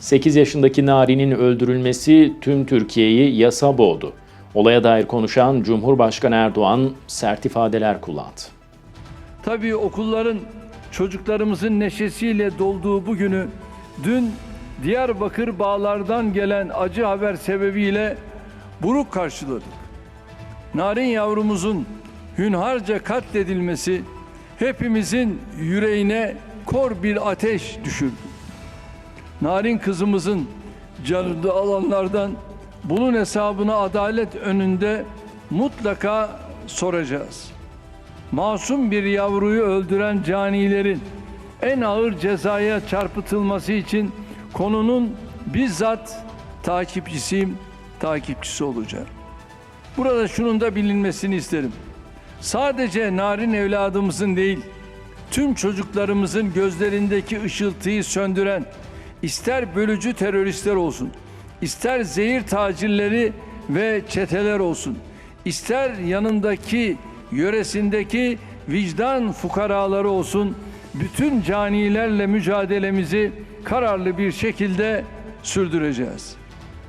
8 yaşındaki Nari'nin öldürülmesi tüm Türkiye'yi yasa boğdu. Olaya dair konuşan Cumhurbaşkanı Erdoğan sert ifadeler kullandı. Tabii okulların çocuklarımızın neşesiyle dolduğu bu günü dün Diyarbakır bağlardan gelen acı haber sebebiyle buruk karşıladık. Narin yavrumuzun hünharca katledilmesi hepimizin yüreğine kor bir ateş düşürdü. Narin kızımızın canını alanlardan bunun hesabını adalet önünde mutlaka soracağız. Masum bir yavruyu öldüren canilerin en ağır cezaya çarpıtılması için konunun bizzat takipçisiyim, takipçisi olacağım. Burada şunun da bilinmesini isterim. Sadece narin evladımızın değil, tüm çocuklarımızın gözlerindeki ışıltıyı söndüren, ister bölücü teröristler olsun, ister zehir tacirleri ve çeteler olsun, ister yanındaki yöresindeki vicdan fukaraları olsun, bütün canilerle mücadelemizi kararlı bir şekilde sürdüreceğiz.